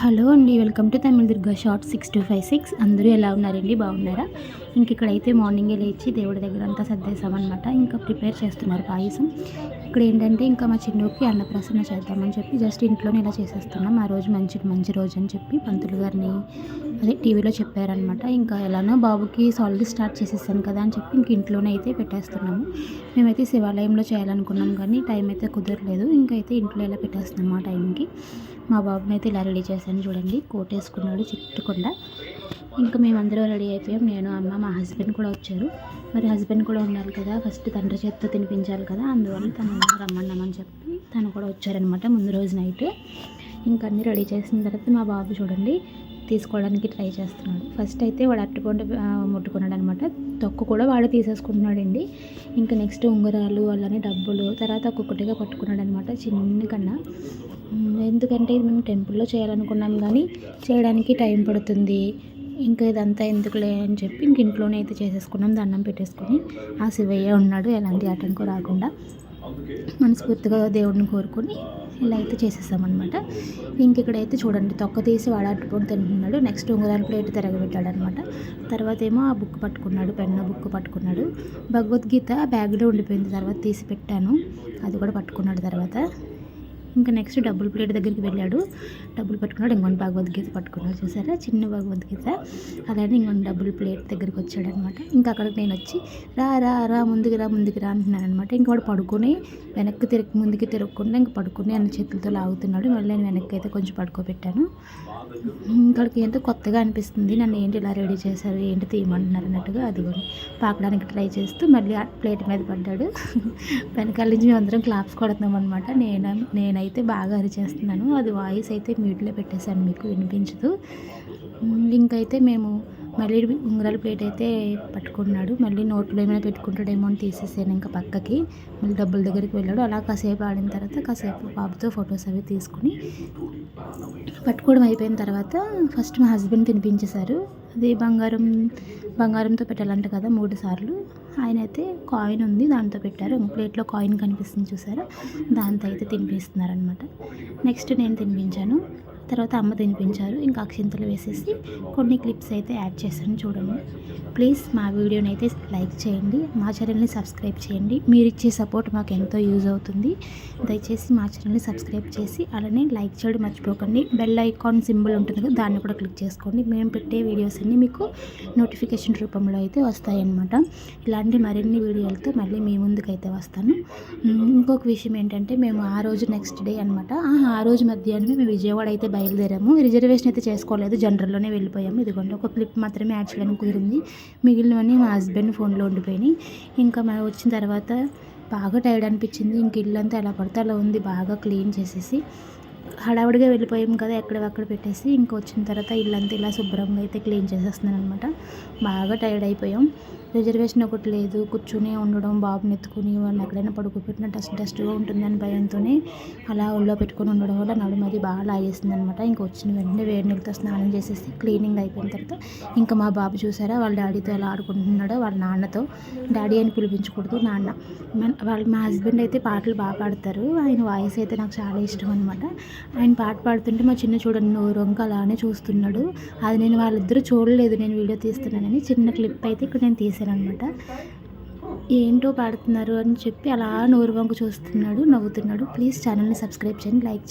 Hello అండి welcome to Tamil Durga short six two five six. అందరూ ఎలా ఉన్నారండి? బాగున్నారా? ఇంక ఇక్కడైతే మార్నింగే లేచి దేవుడి దగ్గర అంతా సర్దేశామన్నమాట ఇంకా ప్రిపేర్ చేస్తున్నారు పాయసం. ఇక్కడ ఏంటంటే ఇంకా మా చిన్నోకి అన్నప్రసన్న చేద్దామని చెప్పి జస్ట్ ఇంట్లోనే ఇలా చేసేస్తున్నాం. ఆ రోజు మంచి మంచి రోజు అని చెప్పి పంతులు గారిని అదే టీవీలో చెప్పారనమాట ఇంకా ఎలానో బాబుకి సాలిడ్ స్టార్ట్ చేసేసాను కదా అని చెప్పి ఇంక ఇంట్లోనే అయితే పెట్టేస్తున్నాము. మేమైతే శివాలయంలో చేయాలనుకున్నాం కానీ టైం అయితే కుదరలేదు. ఇంకైతే ఇంట్లో ఇలా పెట్టేస్తున్నాము ఆ టైంకి. మా బాబుని అయితే ఇలా రెడీ చేశాను చూడండి. కోట్ వేసుకున్నాడు చిట్టుకుండా. ఇంకా మేమందరం రెడీ అయిపోయాం. నేను అమ్మ మా హస్బెండ్ కూడా వచ్చారు. మరి హస్బెండ్ కూడా ఉండాలి కదా. ఫస్ట్ తండ్రి చేత్తో తినిపించాలి కదా. అందువల్ల తను రమ్మన్నామని చెప్పి తను కూడా వచ్చారనమాట ముందు రోజు నైట్. ఇంకా అన్నీ రెడీ చేసిన తర్వాత మా బాబు చూడండి. తీసుకోవడానికి ట్రై చేస్తున్నాడు. ఫస్ట్ అయితే వాడు అట్టుకుంటూ ముట్టుకున్నాడు అనమాట తొక్కు కూడా వాడు తీసేసుకుంటున్నాడండి. ఇంకా నెక్స్ట్ ఉంగరాలు అలానే డబ్బులు తర్వాత ఒక్కొక్కటిగా పట్టుకున్నాడు అనమాట చిన్న కన్నా. ఎందుకంటే ఇది మేము టెంపుల్లో చేయాలనుకున్నాం కానీ చేయడానికి టైం పడుతుంది. ఇంకా ఇదంతా ఎందుకులే అని చెప్పి ఇంక ఇంట్లోనే అయితే చేసేసుకున్నాం దండం పెట్టేసుకొని. ఆ శివయ్య ఉన్నాడు ఎలాంటి ఆటంకం రాకుండా. మనస్ఫూర్తిగా దేవుడిని కోరుకొని ఇలా అయితే చేసేసామన్నమాట. ఇంకెక్కడైతే చూడండి తొక్క తీసి వాడాటుకొని తింటున్నాడు. నెక్స్ట్ ఉంగరాల ప్లేట్ తిరగబెట్టాడు అనమాట తర్వాత ఏమో ఆ బుక్ పట్టుకున్నాడు పెన్ను బుక్ పట్టుకున్నాడు. భగవద్గీత బ్యాగ్లో ఉండిపోయింది తర్వాత తీసి పెట్టాను. అది కూడా పట్టుకున్నాడు తర్వాత. ఇంకా నెక్స్ట్ డబుల్ ప్లేట్ దగ్గరికి వెళ్ళాడు. డబ్బులు పట్టుకున్నాడు. ఇంకొన్ని భగవద్గీత పట్టుకున్నాడు. చూసారా? చిన్న భగవద్గీత అలానే ఇంకొన్ని డబుల్ ప్లేట్ దగ్గరికి వచ్చాడు అనమాట ఇంకా అక్కడికి నేను వచ్చి రా రా రా ముందుకు రా ముందుకు రా అంటున్నాను అనమాట ఇంకా వాడు పడుకొని వెనక్కి తిరిగి ముందుకి తిరగకుండా ఇంకా పడుకుని అన్న చేతులతో లాగుతున్నాడు. మళ్ళీ నేను వెనక్కి అయితే కొంచెం పడుకోబెట్టాను. ఇక్కడికి ఎంతో కొత్తగా అనిపిస్తుంది. నన్ను ఏంటి ఇలా రెడీ చేశారు? ఏంటి తీయమంటున్నారు అన్నట్టుగా అది కూడా పాకడానికి ట్రై చేస్తూ మళ్ళీ ప్లేట్ మీద పడ్డాడు. వెనకాల నుంచి మేము అందరం క్లాప్స్ కొడుతున్నాం అనమాట నేను అయితే బాగా అరిచేస్తున్నాను. అది వాయిస్ అయితే మ్యూట్లో పెట్టేశాను మీకు వినిపించదు. ఇంకైతే మేము మళ్ళీ ఉంగరాల ప్లేట్ అయితే పట్టుకున్నాడు. మళ్ళీ నోట్లో ఏమైనా పెట్టుకుంటాడేమో అని తీసేసాను ఇంకా పక్కకి. మళ్ళీ డబ్బుల దగ్గరికి వెళ్ళాడు. అలా కాసేపు ఆడిన తర్వాత కాసేపు బాబుతో ఫొటోస్ అవి తీసుకుని పట్టుకోవడం అయిపోయిన తర్వాత ఫస్ట్ మా హస్బెండ్ తినిపించేశారు. అది బంగారం బంగారంతో పెట్టాలంట కదా మూడు సార్లు. ఆయన అయితే కాయిన్ ఉంది దాంతో పెట్టారు. ప్లేట్లో కాయిన్ కనిపిస్తుంది చూసారా? దాంతో అయితే తినిపిస్తున్నారనమాట నెక్స్ట్ నేను తినిపించాను. తర్వాత అమ్మ తినిపించారు. ఇంకా అక్షింతలు వేసేసి కొన్ని క్లిప్స్ అయితే యాడ్ చేశాను చూడండి. ప్లీజ్ మా వీడియోని అయితే లైక్ చేయండి. మా ఛానల్ని సబ్స్క్రైబ్ చేయండి. మీరు ఇచ్చే సపోర్ట్ మాకు ఎంతో యూజ్ అవుతుంది. దయచేసి మా ఛానల్ని సబ్స్క్రైబ్ చేసి అలానే లైక్ చేయడం మర్చిపోకండి. బెల్ ఐకాన్ సింబల్ ఉంటుంది కదా దాన్ని కూడా క్లిక్ చేసుకోండి. మేము పెట్టే వీడియోస్ అన్నీ మీకు నోటిఫికేషన్ రూపంలో అయితే వస్తాయన్నమాట. ఇలాంటి మరిన్ని వీడియోలతో మళ్ళీ మీ ముందుకు అయితే వస్తాను ఇంకొక విషయం ఏంటంటే మేము ఆ రోజు నెక్స్ట్ డే అనమాట ఆ రోజు మధ్యాహ్నం మేము విజయవాడ అయితే బయలుదేరాము. రిజర్వేషన్ అయితే చేసుకోలేదు. జనరల్లోనే వెళ్ళిపోయాము. ఇదిగోండి ఒక క్లిప్ మాత్రమే యాడ్ చేయడానికి కుదిరింది. మిగిలినవన్నీ మా హస్బెండ్ ఫోన్లో ఉండిపోయినాయి. ఇంకా మనం వచ్చిన తర్వాత బాగా టైర్డ్ అనిపించింది. ఇంక ఇల్లంతా ఎలా పడితే అలా ఉంది. బాగా క్లీన్ చేసేసి హడావుడిగా వెళ్ళిపోయాం కదా ఎక్కడెక్కడ పెట్టేసి ఇంక వచ్చిన తర్వాత ఇల్లంతా ఇలా శుభ్రంగా అయితే క్లీన్ చేసేస్తున్నాను అనమాట బాగా టైర్డ్ అయిపోయాం. రిజర్వేషన్ ఒకటి లేదు. కూర్చుని ఉండడం బాబుని ఎత్తుకుని వాళ్ళని ఎక్కడైనా పడుకోబెట్టిన డస్ట్ డస్ట్గా ఉంటుందని భయంతోనే అలా ఒళ్ళో పెట్టుకొని ఉండడం వల్ల నడుము అది బాగా లాగేసింది అనమాట ఇంక వచ్చిన వెంటనే వేడి నీళ్ళతో స్నానం చేసేసి క్లీనింగ్ అయిపోయిన తర్వాత ఇంకా మా బాబు చూసారా వాళ్ళ డాడీతో ఎలా ఆడుకుంటున్నాడో వాళ్ళ నాన్నతో. డాడీ అని పిలిపించకూడదు నాన్న. వాళ్ళ మా హస్బెండ్ అయితే పాటలు బాగా పాడతారు. ఆయన వాయిస్ అయితే నాకు చాలా ఇష్టం అనమాట ఆయన పాట పాడుతుంటే మా చిన్న చూడండి నోరు వంక అలానే చూస్తున్నాడు. అది నేను వాళ్ళిద్దరూ చూడలేదు నేను వీడియో తీస్తున్నానని చిన్న క్లిప్ అయితే ఇక్కడ నేను తీసాను అనమాట ఏంటో పాడుతున్నారు అని చెప్పి అలా నోరు వంక చూస్తున్నాడు నవ్వుతున్నాడు. ప్లీజ్ ఛానల్ని సబ్స్క్రైబ్ చేయండి లైక్